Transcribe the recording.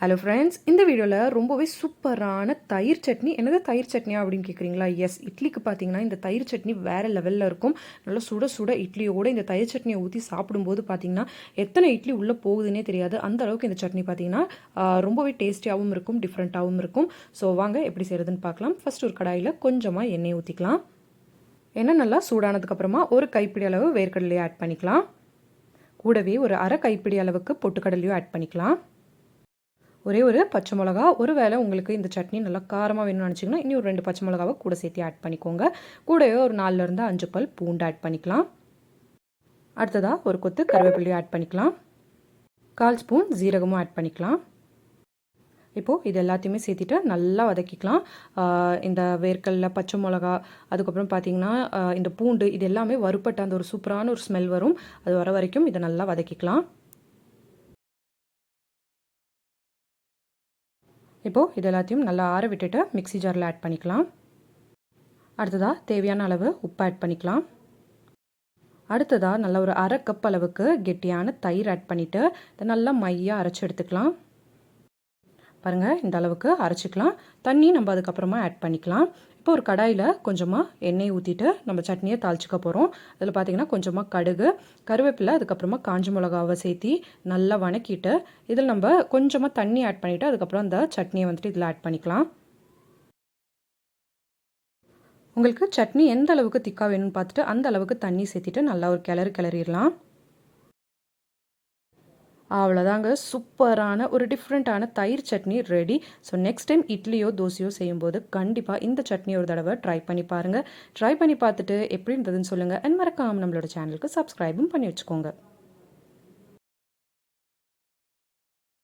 Hello friends இந்த வீடியோவில் ரொம்பவே சூப்பரான தயிர் சட்னி. என்னது தயிர் சட்னியா அப்படின்னு கேட்குறீங்களா எஸ் இட்லிக்கு பார்த்தீங்கன்னா இந்த தயிர் சட்னி வேறு லெவலில் இருக்கும். நல்லா சுட சுட இட்லியோட இந்த தயிர் சட்னியை ஊற்றி சாப்பிடும்போது பார்த்தீங்கன்னா எத்தனை இட்லி உள்ளே போகுதுன்னே தெரியாது. அந்த அளவுக்கு இந்த சட்னி பார்த்தீங்கன்னா ரொம்பவே டேஸ்டியாகவும் இருக்கும் டிஃப்ரெண்ட்டாகவும் இருக்கும். ஸோ வாங்க எப்படி செய்கிறதுன்னு பார்க்கலாம் ஃபர்ஸ்ட் ஒரு கடாயில் கொஞ்சமாக எண்ணெய் ஊற்றிக்கலாம் எண்ணெய் நல்லா சூடானதுக்கப்புறமா ஒரு கைப்பிடி அளவு வேர்க்கடலையை ஆட் பண்ணிக்கலாம். கூடவே ஒரு அரை கைப்பிடி அளவுக்கு பொட்டுக்கடலையும் ஆட் பண்ணிக்கலாம். ஒரே ஒரு பச்சை மிளகா ஒரு வேளை உங்களுக்கு இந்த சட்னி நல்லா காரமாக வேணும்னு நினச்சிங்கன்னா இனி ஒரு ரெண்டு பச்சை மிளகாவை கூட சேர்த்து ஆட் பண்ணிக்கோங்க. கூடவே ஒரு நாலுலேருந்து அஞ்சு பல் பூண்டு ஆட் பண்ணிக்கலாம். அடுத்ததாக ஒரு கொத்து கருவேப்பிலையும் ஆட் பண்ணிக்கலாம். கால் ஸ்பூன் ஜீரகமும் ஆட் பண்ணிக்கலாம். இப்போது இது எல்லாத்தையுமே சேர்த்துட்டு நல்லா வதக்கிக்கலாம். இந்த வேர்க்கடல பச்சை மிளகா அதுக்கப்புறம் பார்த்தீங்கன்னா இந்த பூண்டு இது எல்லாமே வறுப்பட்ட அந்த ஒரு சூப்பரான ஒரு ஸ்மெல் வரும். அது வர வரைக்கும் இதை நல்லா வதக்கிக்கலாம். இப்போது இது எல்லாத்தையும் நல்லா ஆற விட்டுட்டு மிக்ஸி ஜாரில் ஆட் பண்ணிக்கலாம். அடுத்ததாக தேவையான அளவு உப்பு ஆட் பண்ணிக்கலாம். அடுத்ததாக நல்ல ஒரு அரை கப் அளவுக்கு கெட்டியான தயிர் ஆட் பண்ணிவிட்டு இதை நல்லா மையாக அரைச்சி எடுத்துக்கலாம். பாருங்கள் இந்த அளவுக்கு அரைச்சிக்கலாம். தண்ணி நம்ம அதுக்கப்புறமா ஆட் பண்ணிக்கலாம். இப்போ ஒரு கடாயில் கொஞ்சமாக எண்ணெய் ஊற்றிட்டு நம்ம சட்னியை தாளிச்சிக்க போகிறோம் அதில் பார்த்தீங்கன்னா கொஞ்சமாக கடுகு கருவேப்பிலை அதுக்கப்புறமா காஞ்சி மிளகாவை சேர்த்தி நல்லா வணக்கிட்டு இதில் நம்ம கொஞ்சமாக தண்ணி ஆட் பண்ணிவிட்டு அதுக்கப்புறம் அந்த சட்னியை வந்துட்டு இதில் ஆட் பண்ணிக்கலாம். உங்களுக்கு சட்னி எந்த அளவுக்கு திக்காக வேணும்னு பார்த்துட்டு அந்த அளவுக்கு தண்ணி சேர்த்திட்டு நல்லா ஒரு கிளறு கிளறிடலாம். அவ்வளோதாங்க சூப்பரான ஒரு டிஃப்ரெண்ட்டான தயிர் சட்னி ரெடி ஸோ நெக்ஸ்ட் டைம் இட்லியோ தோசையோ செய்யும்போது கண்டிப்பாக இந்த சட்னி ஒரு தடவை ட்ரை பண்ணி பாருங்கள் ட்ரை பண்ணி பார்த்துட்டு எப்படி இருந்ததுன்னு சொல்லுங்கள் அண்ட் மறக்காமல் நம்மளோட சேனலுக்கு சப்ஸ்கிரைபும் பண்ணி வச்சுக்கோங்க.